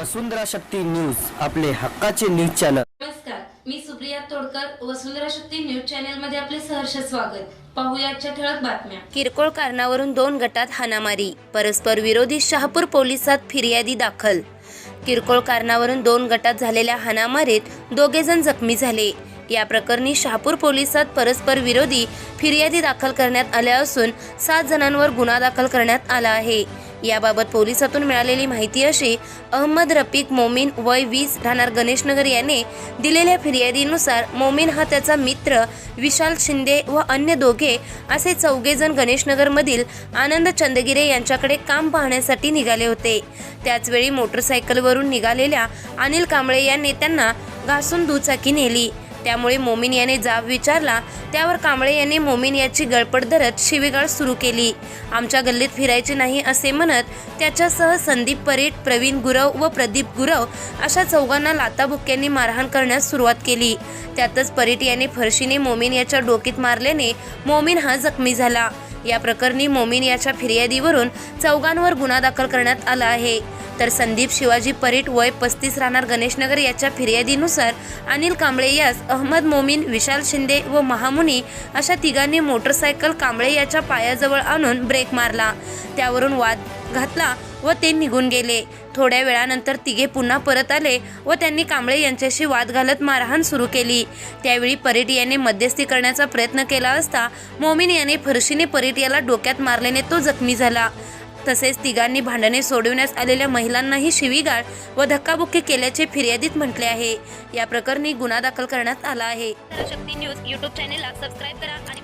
वसुंधरा Shakti news आपले हक्काचे news channel. नमस्कार मी सुप्रिया तोडकर वसुंधरा शक्ती न्यूज चॅनलमध्ये आपले सहर्ष स्वागत. पाहूया आजच्या ठळक बातम्या. किरकोळ कारणावरून दोन गटात हाणामारी परस्पर विरोधी शहापूर पोलिसात फिर्यादी दाखल. किरकोळ कारणावरून दोन गटात झालेल्या हाणामारीत दोघे जण जखमी झाले. या प्रकरणी शहापूर पोलिसात परस्पर विरोधी फिर्यादी दाखल करण्यात आल्या असून सात जणांवर गुन्हा दाखल करण्यात आला आहे. याबाबत पोलिसातून मिळालेली माहिती अशी अहमद रफिक मोमीन वय वीस राहणार गणेशनगर याने दिलेल्या फिर्यादीनुसार मोमीन हा त्याचा मित्र विशाल शिंदे व अन्य दोघे असे चौघेजण गणेशनगरमधील आनंद चंदगिरे यांच्याकडे काम पाहण्यासाठी निघाले होते. त्याचवेळी मोटरसायकलवरून निघालेल्या अनिल कांबळे यांनी त्यांना घासून दुचाकी नेली. त्यामुळे मोमीन याने जाब विचारला. त्यावर कांबळे यांनी मोमीन याची गळपट धरत शिवीगाळ सुरू केली. आमच्या गल्लीत फिरायचे नाही असे म्हणत त्याच्यासह संदीप परेट प्रवीण गुरव व प्रदीप गुरव अशा चौघांना लाताबुक्क्यांनी मारहाण करण्यास सुरुवात केली. त्यातच परेट याने फरशीने मोमीन याच्या डोकीत मारल्याने मोमीन हा जखमी झाला. या प्रकरणी मोमीन याच्या फिर्यादीवरून चौघांवर गुन्हा दाखल करण्यात आला आहे. तर संदीप शिवाजी परीट वय पस्तीस राहणार गणेशनगर याच्या फिर्यादीनुसार अनिल कांबळे यास अहमद मोमीन विशाल शिंदे व महामुनी अशा तिघांनी मोटरसायकल कांबळे याच्या पायाजवळ आणून ब्रेक मारला. त्यावरून वाद घातला व ते निघून गेले. थोड्या वेळानंतर तिघे पुन्हा परत आले व त्यांनी कांबळे यांच्याशी वाद घालत मारहाण सुरू केली. त्यावेळी परेट याने मध्यस्थी करण्याचा प्रयत्न केला असता मोमीन याने फरशीने परेट याला डोक्यात मारल्याने तो जखमी झाला. तसेच तिघांनी भांडणे सोडविण्यास आलेल्या महिलांनाही शिवीगाळ व धक्काबुक्की केल्याचे फिर्यादीत म्हटले आहे. या प्रकरणी गुन्हा दाखल करण्यात आला आहे. शक्ती न्यूज युट्यूब चॅनेलला सबस्क्राईब करा आणि